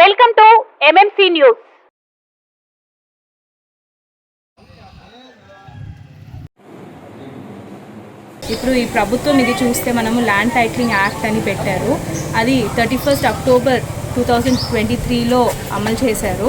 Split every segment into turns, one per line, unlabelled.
Welcome to MMC news
ఇప్పుడు ఈ ప్రభుత్వం ఇది చూస్తే మనము ల్యాండ్ టైటిలింగ్ యాక్ట్ అని పెట్టారు. అది thirty first October two thousand twenty త్రీలో అమలు చేశారు.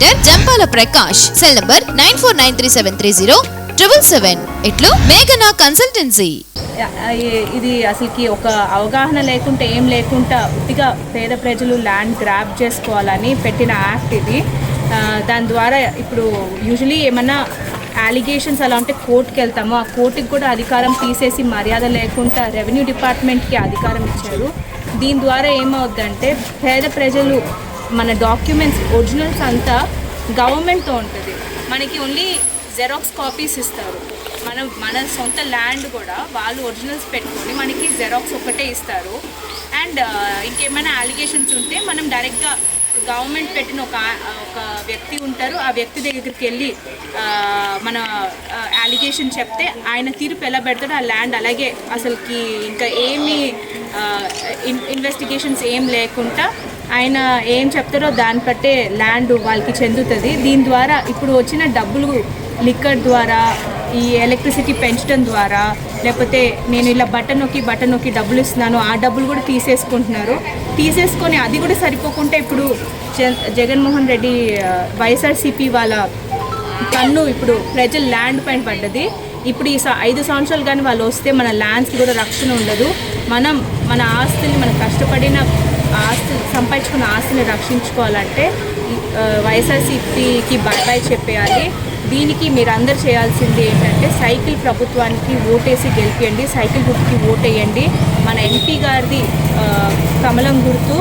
Jampala Prakash cell number nine four nine three seven three zero triple seven ఇట్లు మేఘనా కన్సల్టెన్సీ
ఇది అసలుకి ఒక అవగాహన లేకుంటే ఏం లేకుండా ఉత్తిగా పేద ప్రజలు ల్యాండ్ గ్రాప్ చేసుకోవాలని పెట్టిన యాక్ట్ ఇది. దాని ద్వారా ఇప్పుడు యూజువలీ ఏమన్నా అలిగేషన్స్ అలా ఉంటే కోర్టుకి వెళ్తాము ఆ కోర్టుకి కూడా అధికారం తీసేసి మర్యాద లేకుండా రెవెన్యూ డిపార్ట్మెంట్కి అధికారం ఇచ్చారు. దీని ద్వారా ఏమవుద్దంటే పేద ప్రజలు మన డాక్యుమెంట్స్ ఒరిజినల్స్ అంతా గవర్నమెంట్తో ఉంటుంది. మనకి ఓన్లీ జెరాక్స్ కాపీస్ ఇస్తారు. మనం మన సొంత ల్యాండ్ కూడా వాళ్ళు ఒరిజినల్స్ పెట్టుకొని మనకి జెరాక్స్ ఒకటే ఇస్తారు. అండ్ uh, ఇంకేమైనా అలిగేషన్స్ ఉంటే మనం డైరెక్ట్గా గవర్నమెంట్ పెట్టిన ఒక ఒక వ్యక్తి ఉంటారు. ఆ వ్యక్తి దగ్గరికి వెళ్ళి మన అలిగేషన్ చెప్తే ఆయన తీర్పు ఎలా పెడతాడో ఆ ల్యాండ్ అలాగే అసలుకి ఇంకా ఏమి ఇన్వెస్టిగేషన్స్ ఏం లేకుండా ఆయన ఏం చెప్తారో దాన్ని బట్టే ల్యాండ్ వాళ్ళకి చెందుతుంది. దీని ద్వారా ఇప్పుడు వచ్చిన డబ్బులు లిక్కర్ ద్వారా ఈ ఎలక్ట్రిసిటీ పెంచడం ద్వారా లేకపోతే నేను ఇలా బటన్ నొక్కి బటన్ నొక్కి డబ్బులు ఇస్తున్నాను ఆ డబ్బులు కూడా తీసేసుకుంటున్నారు. తీసేసుకొని అది కూడా సరిపోకుండా ఇప్పుడు జ- జగన్మోహన్ రెడ్డి వైఎస్ఆర్సీపీ వాళ్ళ కన్ను ఇప్పుడు ప్రజలు ల్యాండ్ పైన పడ్డది. ఇప్పుడు ఈ స- ఐదు సంవత్సరాలు కానీ వాళ్ళు వస్తే మన ల్యాండ్స్కి కూడా రక్షణ ఉండదు. మనం మన ఆస్తుల్ని మనం కష్టపడిన ఆస్తి సంపాదించుకున్న ఆస్తిని రక్షించుకోవాలంటే వైఎస్ఆర్సీపీకి బాయ్ బాయ్ చెప్పేయాలి. దీనికి మీరు అందరు చేయాల్సింది ఏంటంటే సైకిల్ ప్రభుత్వానికి ఓటేసి గెలిపియండి సైకిల్ గుర్తుకి ఓటేయండి. మన ఎంపీ గారిది కమలం గుర్తు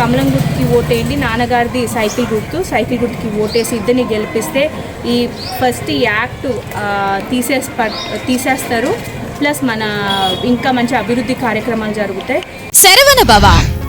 కమలం గుర్తుకి ఓటేయండి నాన్నగారిది సైకిల్ గుర్తు సైకిల్ గుర్తుకి ఓటేసి ఇద్దరిని గెలిపిస్తే ఈ ఫస్ట్ ఈ యాక్ట్ తీసే తీసేస్ తీసేస్తారు. ప్లస్ మన ఇంకా మంచి అభివృద్ధి కార్యక్రమాలు జరుగుతాయి.
Saravana Baba